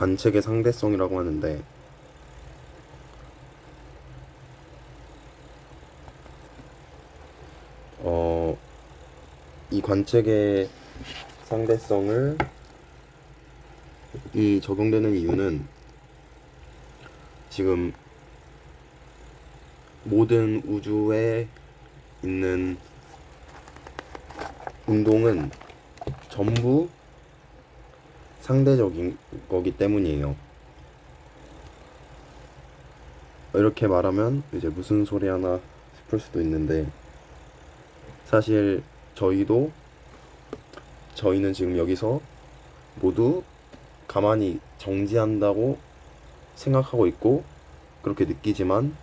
관측의 상대성이라고 하는데 어, 이 관측의 상대성을 이 적용되는 이유는 지금 모든 우주에 있는 운동은 전부 상대적인 거기 때문이에요. 이렇게 말하면 이제 무슨 소리 하나 싶을 수도 있는데 사실 저희도 저희는 지금 여기서 모두 가만히 정지한다고 생각하고 있고 그렇게 느끼지만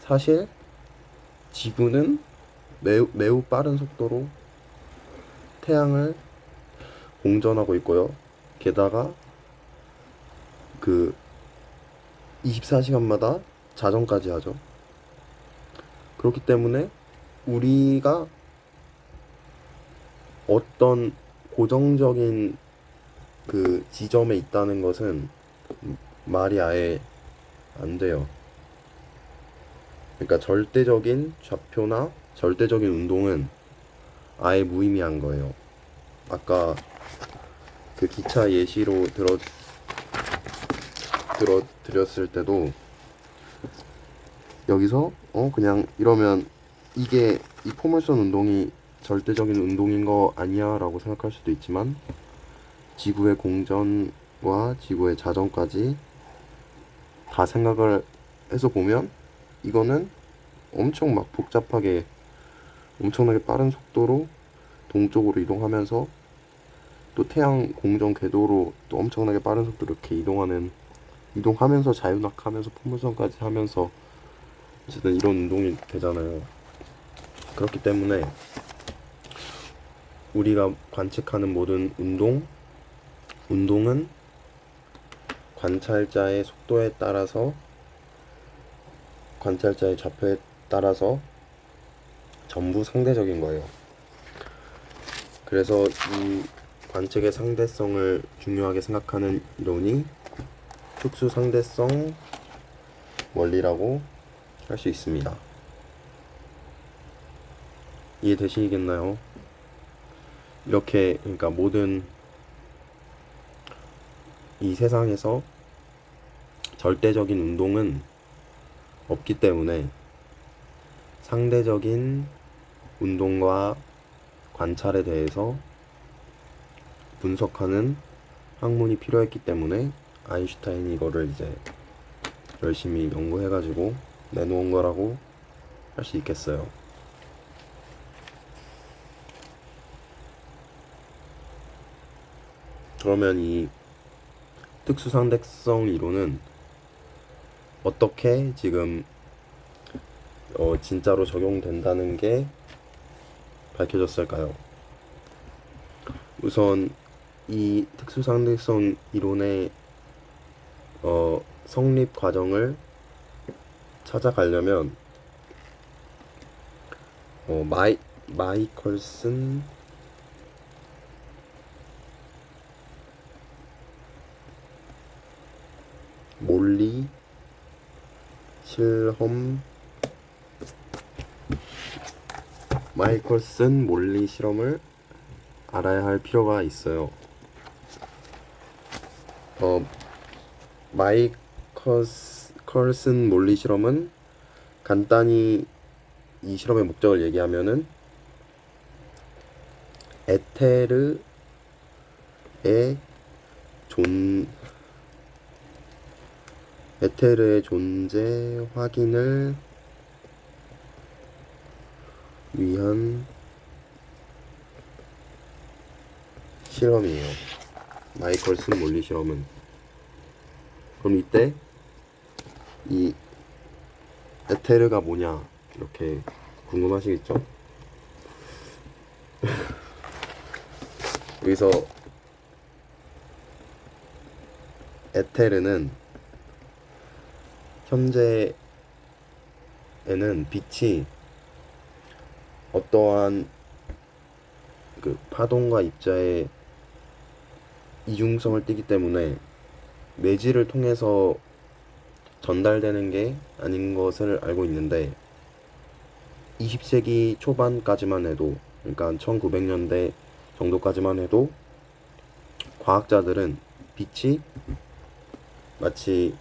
사실 지구는 매우, 매우 빠른 속도로 태양을 공전하고 있고요. 게다가 그 24시간마다 자정까지 하죠. 그렇기 때문에 우리가 어떤 고정적인 그 지점에 있다는 것은 말이 아예 안 돼요. 그러니까 절대적인 좌표나 절대적인 운동은 아예 무의미한 거예요. 아까 그 기차 예시로 들어 들어 드렸을 때도 여기서 어 그냥 이러면 이게 이 포물선 운동이 절대적인 운동인 거 아니야라고 생각할 수도 있지만 지구의 공전과 지구의 자전까지 다 생각을 해서 보면 이거는 엄청 막 복잡하게 엄청나게 빠른 속도로 동쪽으로 이동하면서 또 태양 공전 궤도로 또 엄청나게 빠른 속도로 이렇게 이동하는 이동하면서 자유낙하면서 포물선까지 하면서 어쨌든 이런 운동이 되잖아요. 그렇기 때문에 우리가 관측하는 모든 운동 운동은 관찰자의 속도에 따라서 관찰자의 좌표에 따라서 전부 상대적인 거예요. 그래서 이 관측의 상대성을 중요하게 생각하는 이론이 특수 상대성 원리라고 할 수 있습니다. 이해되시겠나요? 이렇게 그러니까 모든 이 세상에서 절대적인 운동은 없기 때문에 상대적인 운동과 관찰에 대해서 분석하는 학문이 필요했기 때문에 아인슈타인이 이거를 이제 열심히 연구해가지고 내놓은 거라고 할 수 있겠어요. 그러면 이 특수상대성 이론은 어떻게 지금 어, 진짜로 적용된다는 게 밝혀졌을까요? 우선 이 특수상대성 이론의 어, 성립 과정을 찾아가려면 어, 마이 마이컬슨 몰리 실험 마이컬슨 몰리 실험을 알아야 할 필요가 있어요. 어, 마이컬슨 몰리 실험은 간단히 이 실험의 목적을 얘기하면은 에테르의 존 에테르의 존재 확인을 위한 실험이에요. 마이컬슨 몰리 실험은. 그럼 이때 이 에테르가 뭐냐 이렇게 궁금하시겠죠? 여기서 에테르는 현재에는 빛이 어떠한 그 파동과 입자의 이중성을 띠기 때문에 매질을 통해서 전달되는 게 아닌 것을 알고 있는데 20세기 초반까지만 해도 그러니까 1900년대 정도까지만 해도 과학자들은 빛이 마치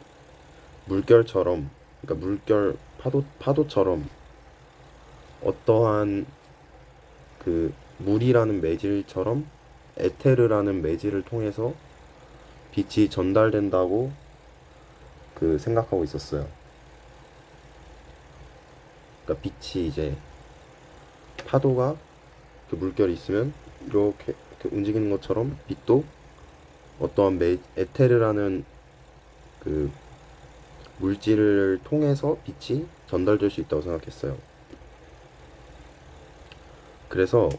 물결처럼 그러니까 물결 파도 파도처럼 어떠한 그 물이라는 매질처럼 에테르라는 매질을 통해서 빛이 전달된다고 그 생각하고 있었어요. 그러니까 빛이 이제 파도가 그 물결이 있으면 이렇게, 이렇게 움직이는 것처럼 빛도 어떠한 매, 에테르라는 그 물질을 통해서 빛이 전달될 수 있다고 생각했어요. 그래서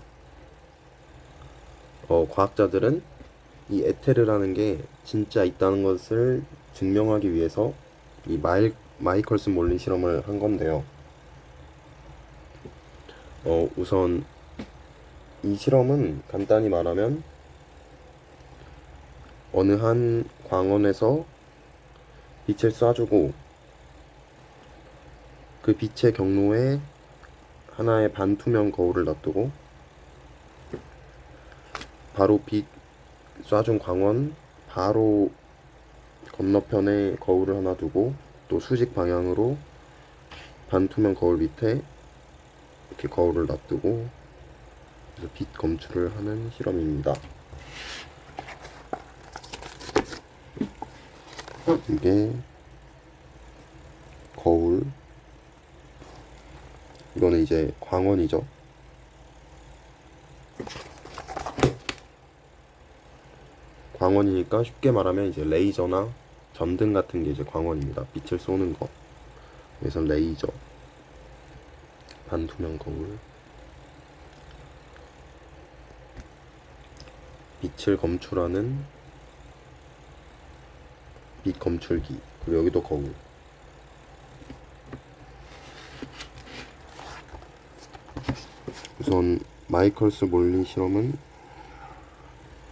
어, 과학자들은 이 에테르라는 게 진짜 있다는 것을 증명하기 위해서 이 마이, 마이컬슨 몰린 실험을 한 건데요. 어, 우선 이 실험은 간단히 말하면 어느 한 광원에서 빛을 쏴주고 그 빛의 경로에 하나의 반투명 거울을 놔두고 바로 빛 쏴준 광원 바로 건너편에 거울을 하나 두고 또 수직 방향으로 반투명 거울 밑에 이렇게 거울을 놔두고 그래서 빛 검출을 하는 실험입니다. 이게 거울 이거는 이제 광원이죠. 광원이니까 쉽게 말하면 이제 레이저나 전등 같은 게 이제 광원입니다. 빛을 쏘는 거. 그래서 레이저. 반투명 거울. 빛을 검출하는 빛 검출기. 그리고 여기도 거울. 우선 마이컬스 몰리 실험은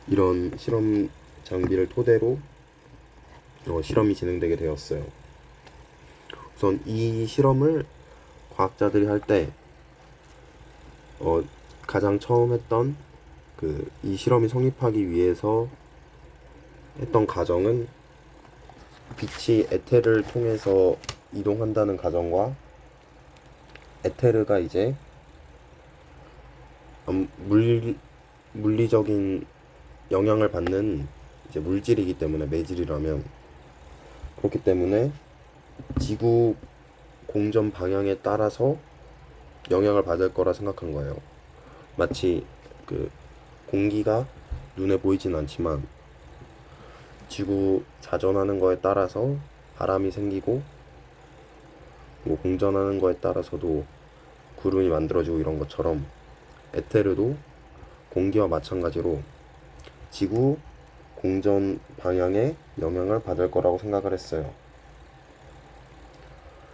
이런 실험 장비를 토대로 어, 실험이 진행되게 되었어요. 우선 이 실험을 과학자들이 할때 어, 가장 처음 했던 그 이 실험이 성립하기 위해서 했던 과정은 빛이 에테르를 통해서 이동한다는 가정과 에테르가 이제 음, 물 물리적인 영향을 받는 이제 물질이기 때문에 매질이라면 그렇기 때문에 지구 공전 방향에 따라서 영향을 받을 거라 생각한 거예요. 마치 그 공기가 눈에 보이진 않지만 지구 자전하는 거에 따라서 바람이 생기고 뭐 공전하는 거에 따라서도 구름이 만들어지고 이런 것처럼 에테르도 공기와 마찬가지로 지구 공전 방향에 영향을 받을 거라고 생각을 했어요.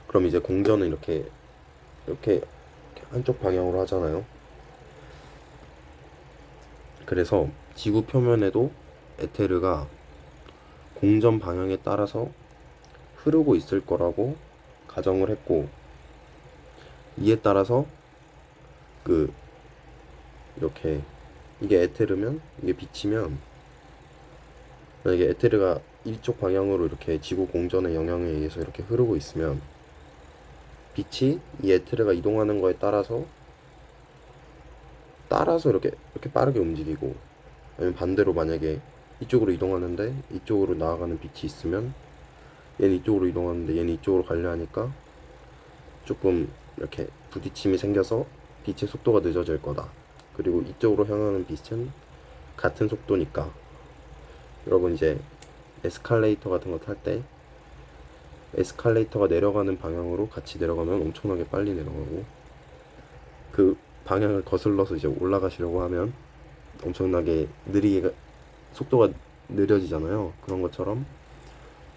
그럼 이제 공전은 이렇게 이렇게 한쪽 방향으로 하잖아요. 그래서 지구 표면에도 에테르가 공전 방향에 따라서 흐르고 있을 거라고 가정을 했고 이에 따라서 그 이렇게 이게 에테르면 이게 빛이면 만약에 에테르가 이쪽 방향으로 이렇게 지구 공전의 영향에 의해서 이렇게 흐르고 있으면 빛이 이 에테르가 이동하는 거에 따라서 따라서 이렇게 이렇게 빠르게 움직이고 아니면 반대로 만약에 이쪽으로 이동하는데 이쪽으로 나아가는 빛이 있으면 얘는 이쪽으로 이동하는데 얘는 이쪽으로 가려 하니까 조금 이렇게 부딪힘이 생겨서 빛의 속도가 늦어질 거다. 그리고 이쪽으로 향하는 빛은 같은 속도니까 여러분 이제 에스컬레이터 같은 거 탈 때 에스컬레이터가 내려가는 방향으로 같이 내려가면 엄청나게 빨리 내려가고 그 방향을 거슬러서 이제 올라가시려고 하면 엄청나게 느리게 속도가 느려지잖아요. 그런 것처럼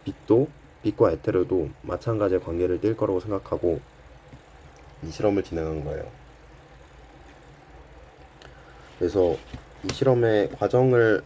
빛도 빛과 에테르도 마찬가지의 관계를 띌 거라고 생각하고 이 실험을 진행한 거예요. 그래서 이 실험의 과정을